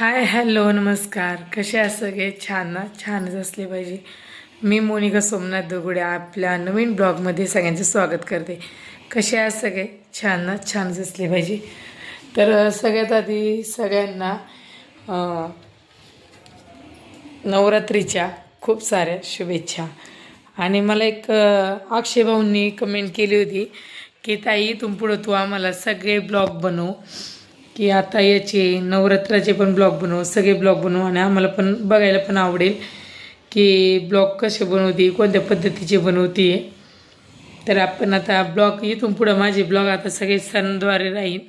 Hi hello नमस्कार. कसे आहे सगळे? छान ना? छानच असले पाहिजे. मी मोनिका सोमनाथ दगुडे आपल्या नवीन ब्लॉगमध्ये सगळ्यांचं स्वागत करते. कसे आहे सगळे? छान ना? छानच असले पाहिजे. तर सगळ्यात आधी सगळ्यांना नवरात्रीच्या खूप साऱ्या शुभेच्छा. आणि मला एक अ, अक्षय भाऊंनी कमेंट केली होती की ताई तुम पुढं तू आम्हाला सगळे ब्लॉग बनवू. की आता याचे नवरात्राचे पण ब्लॉग बनवू सगळे ब्लॉग बनवू आणि आम्हाला पण बघायला पण आवडेल की ब्लॉग कसे बनवते कोणत्या पद्धतीचे बनवते. तर आपण आता ब्लॉग इथून पुढं माझे ब्लॉग आता सगळे सणद्वारे राहील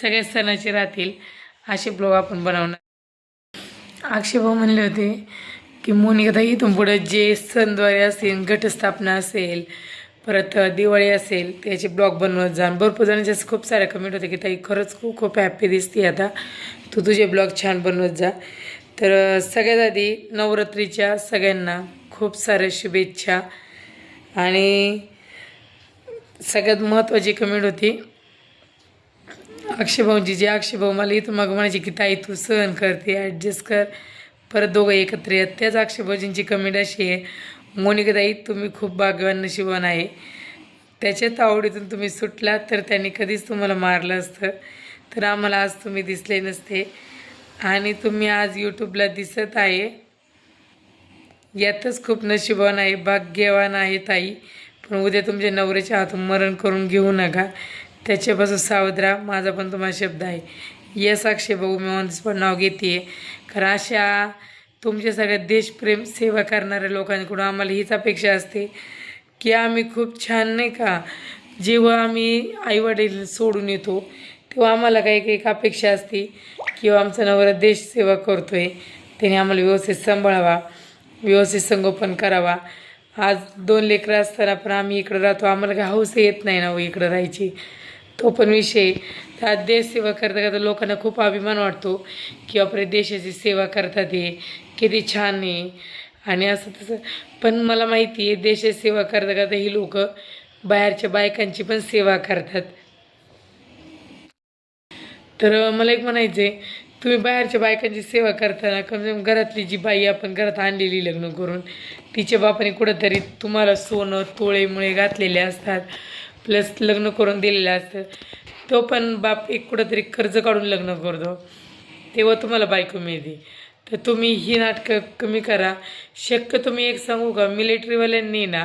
सगळ्या सणाचे राहतील असे ब्लॉग आपण बनवणार. अक्षय भाऊ म्हणले होते की मोनिका इथून पुढं जे सणद्वारे असेल घटस्थापना असेल परत दिवाळी असेल त्याचे ब्लॉग बनवत जा. भरपूर जणांचे असं खूप सारे कमेंट होते की ताई खरंच खूप खूप हॅप्पी दिसते आता. तू तुझे ब्लॉग छान बनवत जा. तर सगळ्यात आधी नवरात्रीच्या सगळ्यांना खूप साऱ्या शुभेच्छा. आणि सगळ्यात महत्त्वाची कमेंट होती अक्षयभाऊंची जे अक्षयभाऊ मला इथं मग म्हणायची की ताई तू सहन करते ॲडजस्ट कर. परत दोघं एकत्र येत. त्याच अक्षयभाऊजींची कमेंट अशी आहे मोनिकाताई तुम्ही खूप भाग्यवान नशिबान आहे. त्याच्यात आवडीतून तुम्ही सुटलात तर त्यांनी कधीच तुम्हाला मारलं असतं. तर आम्हाला आज तुम्ही दिसले नसते. आणि तुम्ही आज यूट्यूबला दिसत आहे. यातच खूप नशिबान आहे भाग्यवान आहे ताई. पण उद्या तुमच्या नवऱ्याच्या हातून मरण करून घेऊ नका. त्याच्यापासून सावध राहा. माझा पण तुम्हाला शब्द आहे. यस अक्षय भाऊ मी ऑन स्पॉट नाव घेते कारण अशा तुमच्या सगळ्या देशप्रेम सेवा करणाऱ्या लोकांकडून आम्हाला हीच अपेक्षा असते की आम्ही खूप छान नाही का? जेव्हा आम्ही आईवडील सोडून येतो तेव्हा आम्हाला काही काही एक अपेक्षा असते किंवा आमचा नवरा देशसेवा करतो आहे त्याने आम्हाला व्यवस्थित सांभाळावा व्यवस्थित संगोपन करावा. आज दोन लेकरं असताना पण आम्ही इकडं राहतो आम्हाला काही हौस येत नाही ना हो इकडं राहायची. तो पण विषय. तर आज देशसेवा करता करता लोकांना खूप अभिमान वाटतो की आपले देशाची सेवा करतात हे. किती छान आहे. आणि असं तसं पण मला माहिती आहे देशाची सेवा करता करता ही लोक बाहेरच्या बायकांची पण सेवा करतात. तर मला एक म्हणायचं आहे तुम्ही बाहेरच्या बायकांची सेवा करताना कमी कम घरातली जी बाई आपण घरात आणलेली लग्न करून तिच्या बापाने कुठंतरी तुम्हाला सोनं तोळेमुळे घातलेले असतात प्लस लग्न करून दिलेलं असतं तो पण बाप एक कुठंतरी कर्ज काढून लग्न करतो. तेव्हा तुम्हाला बायको मिळते. तर तुम्ही ही नाटकं कमी करा. शक्य तुम्ही एक सांगू का मिलिटरीवाल्यांनी ना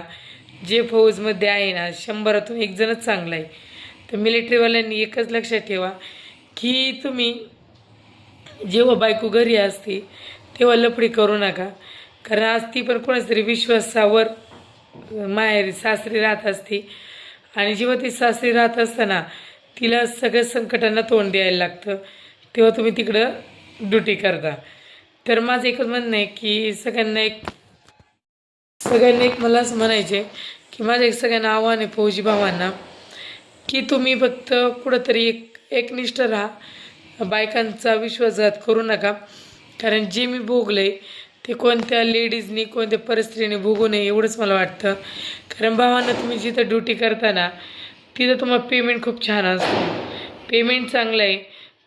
जे फौजमध्ये आहे ना शंभरातून एक जणच चांगला आहे. तर मिलिटरीवाल्यांनी एकच लक्षात ठेवा की तुम्ही जेव्हा बायको घरी असते तेव्हा लफडी करू नका. कारण आज ती पण कोणाच तरी विश्वासावर माहेरी सासरी राहत असते. आणि जेव्हा ती सासरी राहत असताना तिला सगळ्या संकटांना तोंड द्यायला लागतं. तेव्हा तुम्ही तिकडं ड्युटी करता. तर माझं एकच म्हणणं आहे की सगळ्यांना एक सगळ्यांना एक मला असं म्हणायचे की माझं एक सगळ्यांना आव्हान आहे फौजी भावांना की तुम्ही फक्त कुठंतरी एक एकनिष्ठ राहा. बायकांचा विश्वासघात करू नका. कारण जे मी भोगले ते कोणत्या लेडीजनी कोणत्या परिस्थितीने भोगू नये एवढंच मला वाटतं. कारण भावांना तुम्ही जिथं ड्युटी करताना तिथं तुम्हाला पेमेंट खूप छान असतं. पेमेंट चांगलं आहे.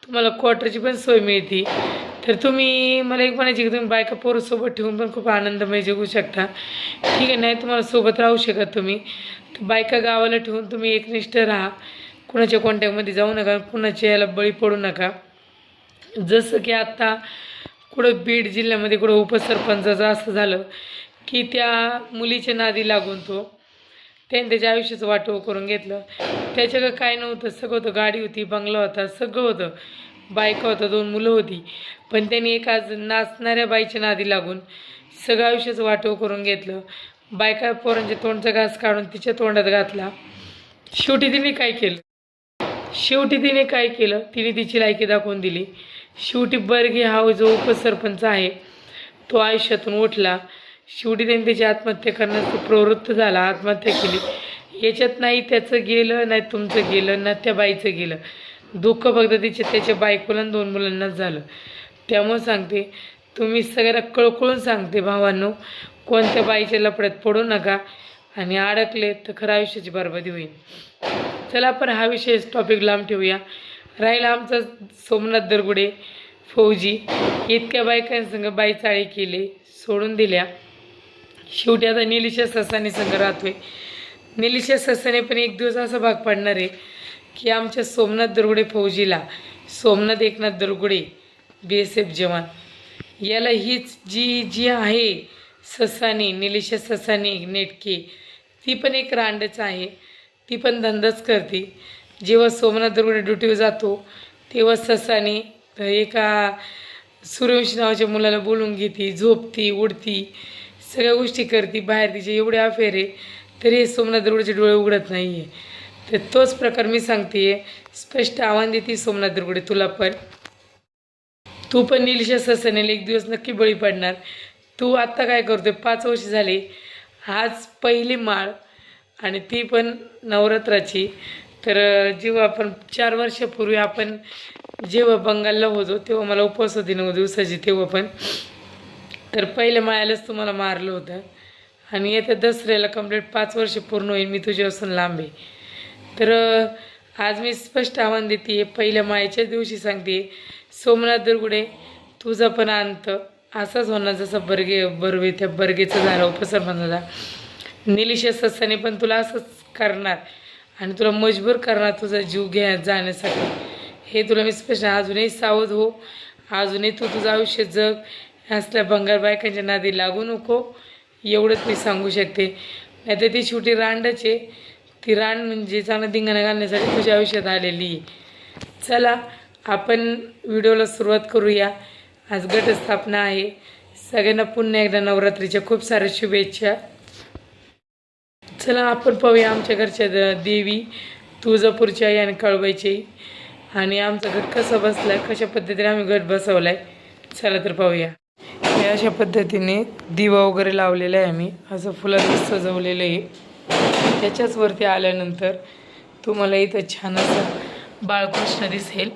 तुम्हाला क्वार्टरची पण सोय मिळते. तर तुम्ही मला एक म्हणायची की तुम्ही बायका पोरसोबत ठेवून पण खूप आनंदमय जगू शकता. ठीक आहे नाही तुम्हाला सोबत राहू शकत तुम्ही. बायका गावाला ठेवून तुम्ही एकनिष्ठ राहा. कुणाच्या कॉन्टॅक्टमध्ये जाऊ नका कुणाच्या याला बळी पडू नका. जसं की आत्ता कुठं बीड जिल्ह्यामध्ये कुठं उपसरपंचाचं असं झालं की त्या मुलीच्या नादी लागून तो त्याने त्याच्या आयुष्याचं वाटव करून घेतलं. त्याच्याकडं काय नव्हतं सगळं होतं गाडी होती बंगला होता सगळं होतं. बायका होता दोन मुलं होती. पण त्यांनी एका नाचणाऱ्या बाईच्या नादी लागून सगळं आयुष्याचं वाटव करून घेतलं. बायका पोरांच्या तोंडचा घास काढून तिच्या तोंडात घातला. शेवटी तिने काय केलं? शेवटी तिने काय केलं? तिने तिची लायकी दाखवून दिली. शेवटी बर्गे हा जो उपसरपंच आहे तो आयुष्यातून उठला. शेवटी त्यांनी त्याची आत्महत्या करण्यास प्रवृत्त झाला आत्महत्या केली. याच्यात नाही त्याचं गेलं नाही तुमचं गेलं ना त्या बाईचं गेलं. दुःख फक्त तिचे त्याच्या बायकोला दोन मुलांनाच झालं. त्यामुळे सांगते तुम्ही सगळ्याला कळकळून सांगते भावांनो कोणत्या बाईच्या लपड्यात पडू नका आणि अडकले तर खरं आयुष्याची बरबादी होईल. चला आपण हा विषय टॉपिक लांब ठेवूया. राहिला आमचा सोमनाथ दरगुडे फौजी इतक्या बायकांसंग बाई चाळी केले सोडून दिल्या. शेवटी आता निलिशा ससाने संघ राहतोय. निलिशा ससाने पण एक दिवस असा भाग पाडणार. आहे की आमच्या Somnath Durgude फौजीला Somnath Eknath Durgude B S F जवान. याला हीच जी जी आहे ससाने निलिशा ससाने नेटके ती पण एक रांडच आहे. ती पण धंदाच करते. जेव्हा सोमनाथ दुर्गुडे ड्युटीवर जातो तेव्हा ससाने एका सूर्यवंशी नावाच्या मुलाला बोलून घेते झोपती उडती सगळ्या गोष्टी करते. बाहेर तिचे एवढे अफेअर आहे तरी हे सोमनाथ दुर्गुडेचे डोळे उघडत नाही आहे तर तोच प्रकार मी सांगते स्पष्ट आव्हान देते सोमनाथ दुर्गुडे तुला पण. तू पण निलिशा ससानेला एक दिवस नक्की बळी पडणार. तू आत्ता काय करतोय? पाच वर्ष झाली. आज पहिली माळ आणि ती पण नवरात्राची. तर जेव्हा आपण चार वर्षापूर्वी आपण जेव्हा बंगालला होतो तेव्हा मला उपवास होती नऊ दिवसाची तेव्हा पण. तर पहिल्या माळ्यालाच तुम्हाला मारलं होतं. आणि येत्या दसऱ्याला कंप्लीट पाच वर्ष पूर्ण होईल. मी तुझ्यापासून लांब आहे. तर आज मी स्पष्ट आव्हान देते पहिल्या माळ्याच्याच दिवशी सांगते सोमनाथ दुर्गुडे तुझा पण अंत असाच होणार जसा बर्गे बर्वे त्या बर्गेचं झालं उपसरपंचाचा निलिशा सत्साने पण तुला असंच करणार आणि तुला मजबूर करणार तुझा जीव घ्या जाण्यासाठी. हे तुला मी स्पष्ट अजूनही सावध हो. अजूनही तू तुझं आयुष्य जग असल्या बंगार बायकांच्या नादी लागू नको. एवढंच मी सांगू शकते. नाही तर ती छोटी रांडच आहे. ती रान म्हणजे चांगलं धिंगाणा घालण्यासाठी तुझ्या आयुष्यात आलेली. आहे चला आपण व्हिडिओला सुरुवात करूया. आज घटस्थापना आहे. सगळ्यांना पुन्हा एकदा नवरात्रीच्या खूप साऱ्या शुभेच्छा. चला आपण पाहूया आमच्या घरच्या द- देवी तुळजापूरची आई आणि कळबाईची आई आणि आमचं घर कसं बसलं कशा पद्धतीने आम्ही घट बसवलाय चला तर पाहूया. हे अशा पद्धतीने दिवा वगैरे लावलेला आहे आम्ही. असं फुलांनी सजवलेलं आहे. त्याच्याचवरती आल्यानंतर तुम्हाला इथं छान असं बाळकृष्ण दिसेल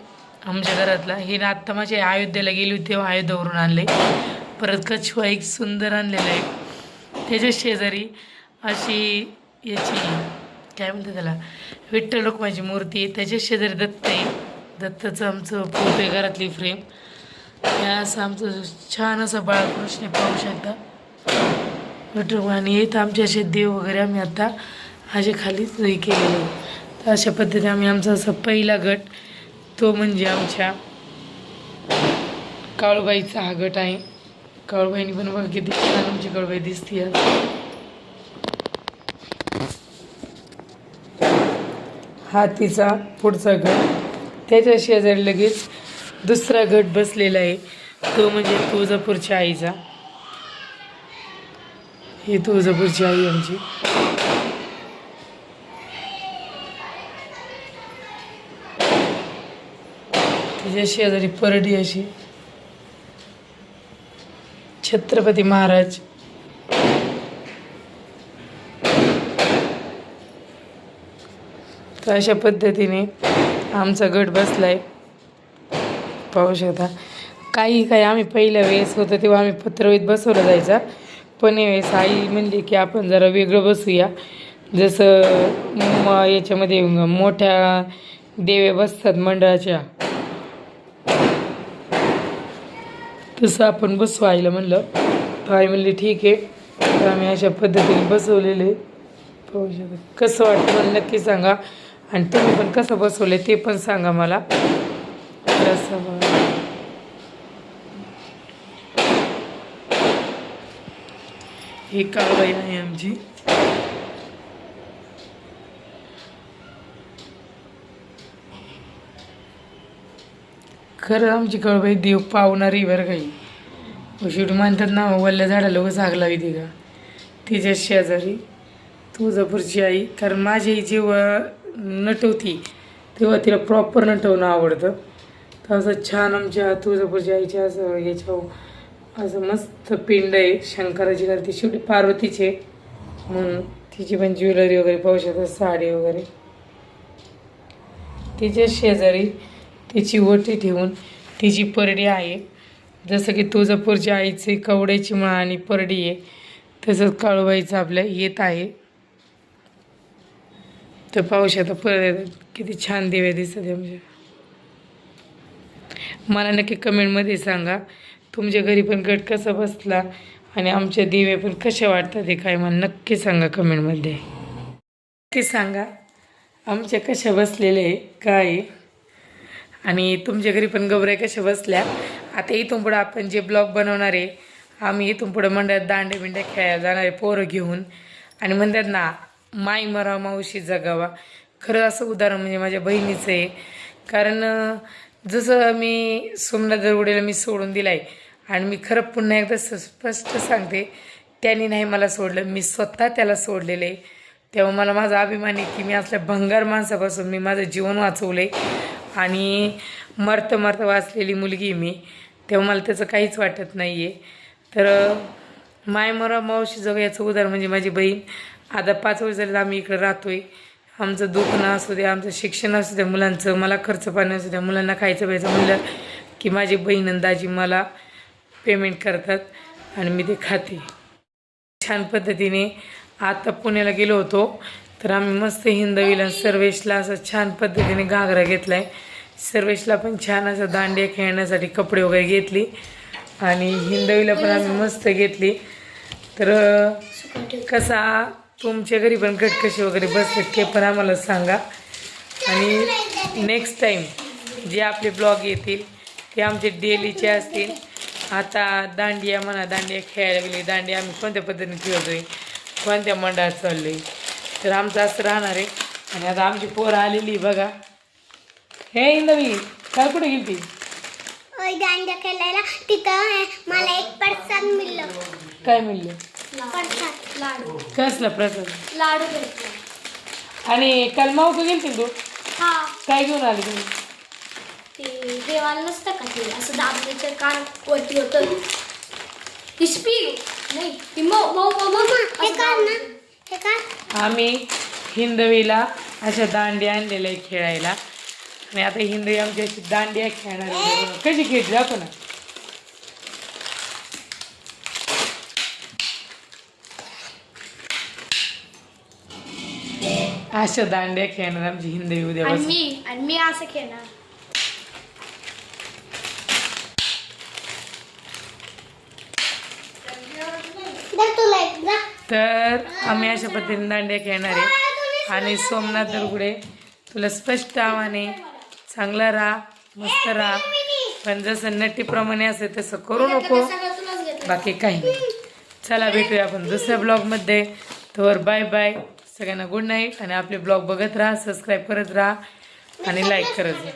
आमच्या घरातला. हे आत्ता माझ्या अयोध्येला गेली होती तेव्हा अयोध्यावरून आणले. परत कछुआ एक सुंदर आणलेला आहे त्याच्या शेजारी अशी याची काय म्हणते त्याला? विठ्ठल रुक्माची मूर्ती आहे. त्याच्या शेजारी दत्त आहे. दत्ताचं आमचं फोटो आहे घरातली फ्रेम हे असं आमचं छान असं बाळकृष्ण पाहू शकता. विठ्ठल आणि इथं आमचे असे देव वगैरे आम्ही आता असे खालीच हे केलेले. तर अशा पद्धतीने आम्ही आमचा असा पहिला गट तो म्हणजे आमच्या काळूबाईचा हा गट आहे. काळूबाईनी पण बघा किती छान आमची काळूबाई दिसते आज. हा तिचा पुढचा गट. त्याच्या शेजारी लगेच दुसरा गट बसलेला आहे. तो म्हणजे तुळजापूरच्या आईचा. ही तुळजापूरची आई आमची. तिच्या शेजारी परडी अशी. छत्रपती महाराज. तर अशा पद्धतीने आमचा गट बसलाय. पाहू शकता. काही काही आम्ही पहिल्या वेळेस होतो तेव्हा आम्ही पत्रवीत बसवलं जायचा. पण यावेळेस आई म्हणली की आपण जरा वेगळं बसूया. जसं याच्यामध्ये मोठ्या देवे बसतात मंडळाच्या. तसं आपण बसू आईला म्हणलं. तर आई म्हणली ठीक आहे. तर आम्ही अशा पद्धतीने बसवलेले. पाहू शकत. कसं वाटतं मला नक्की सांगा. आणि तुम्ही पण कसं बसवले ते पण सांगा मला. कसं ही कारवाई आहे आमची. खरं आमची कळबाई देव पावणारी बरं काही शेवटी म्हणतात ना वल्ल्या झाडाला उगाच आग लावी ती का? तिच्या शेजारी तुळजापूरची आई कारण माझी आई जेव्हा नटवती तेव्हा तिला प्रॉपर नटवणं आवडतं. तर असं छान आमच्या तुळजापूरच्या आईच्या असं याच्या असं मस्त पिंड आहे. शंकराची कारण ती शेवटी पार्वतीचे म्हणून तिची पण ज्वेलरी वगैरे पाहू शकतात साडी वगैरे. तिच्या शेजारी तिची ओटी ठेवून तिची परडी आहे जसं की तुळजापूरच्या आईची कवड्याची माळ आणि परडी आहे तसंच काळूबाईचं आपल्या येत आहे. तर पाहू शकता परत किती छान दिवे दिसतात आमच्या. मला नक्की कमेंटमध्ये सांगा तुमच्या घरी पण गट कसा बसला आणि आमच्या दिवे पण कसे वाटतात हे काय मला नक्की सांगा कमेंटमध्ये. नक्की सांगा आमच्या कशा बसलेले आहे काय? आहे. आणि तुमच्या घरी पण गौऱ्या कशा बसल्या? आता इथून पुढं आपण जे ब्लॉग बनवणार आहे आम्ही इथून पुढं मंडळात दांडे बिंडे खेळायला जाणारे पोरं घेऊन. आणि म्हणतात ना माय मरा मावशी जगावा. खरं असं उदाहरण म्हणजे माझ्या बहिणीचं आहे. कारण जसं मी सोमनाथ दरवडेला मी सोडून दिला आहे आणि मी खरं पुन्हा एकदा स- स्पष्ट सांगते त्याने नाही मला सोडलं मी स्वतः त्याला सोडलेलं आहे. तेव्हा मला माझा अभिमान आहे की मी असल्या भंगार माणसापासून मी माझं जीवन वाचवलं आहे आणि मर्त मर्त वाचलेली मुलगी मी तेव्हा मला त्याचं काहीच वाटत नाही आहे तर माय मरा मावशी जग याचं उदाहरण म्हणजे माझी बहीण. आता पाच वर्ष झाले आम्ही इकडं राहतो आहे आमचं दुखणं असू द्या आमचं शिक्षण असू द्या मुलांचं मला खर्च पाणी असू द्या मुलांना खायचं प्यायचं म्हणलं की माझी बहीण आणि दाजी मला पेमेंट करतात आणि मी ते खाते. छान पद्धतीने आता पुण्याला गेलो होतो. तर आम्ही मस्त हिंदवीला सर्वेशला असं छान पद्धतीने घागरा घेतला आहे सर्वेशला पण छान असं दांडिया खेळण्यासाठी कपडे वगैरे घेतली. आणि हिंदवीला पण आम्ही मस्त घेतली. तर कसा तुमच्या घरी पण कटकशी वगैरे बसले ते पण आम्हाला सांगा. आणि नेक्स्ट टाईम जे आपले ब्लॉग येतील ते आमचे डेलीचे असतील. आता दांडिया म्हणा दांडिया खेळायला गेली दांडिया आम्ही कोणत्या पद्धतीने खेळतोय कोणत्या मंडळात चाललोय. तर आमचं असं राहणार आहे. आणि आता आमची पोरं आलेली बघा. हे इंदवी काल कुठे गेली ती दांड्या खेळायला. तिथं मला एक प्रसाद मिळलं. काय म्हणले प्रसाद. लाडू. कसला प्रसाद? लाडू भेटला. आणि काल मावक गेलती तू? हा. काय घेऊन आली तुम्ही? ते देवाला नसतं का ते? असं दाबण्याचं कान वरती होतं. ती स्पीड. नाही ती मऊ मऊ मऊ मऊ. हे काढ ना. हे काढ. आम्ही हिंदवीला अशा दांड्या आणलेल्या आहे खेळायला. आणि आता हिंदवी आमची अशी दांडिया खेळणार. कशी खेळली? आपण ना. अशा दांड्या खेळणार आमची हिंदवी उद्या मी आणि मी असं खेळणार तुला एकदा तर आम्ही अशा पद्धतीने दांड्या खेळणार आहे. आणि सोमनाथ दुर्गुडे तुला स्पष्ट आव्हाने चांगला राहा मस्त राहा. पण जसं नटीप्रमाणे असेल तसं करू नको. बाकी काही नाही. चला भेटूया आपण दुसऱ्या ब्लॉगमध्ये. तर बाय बाय. सगळ्यांना गुड नाईट आणि आपले ब्लॉग बघत राहा सबस्क्राईब करत राहा. आणि लाईक करत राहा.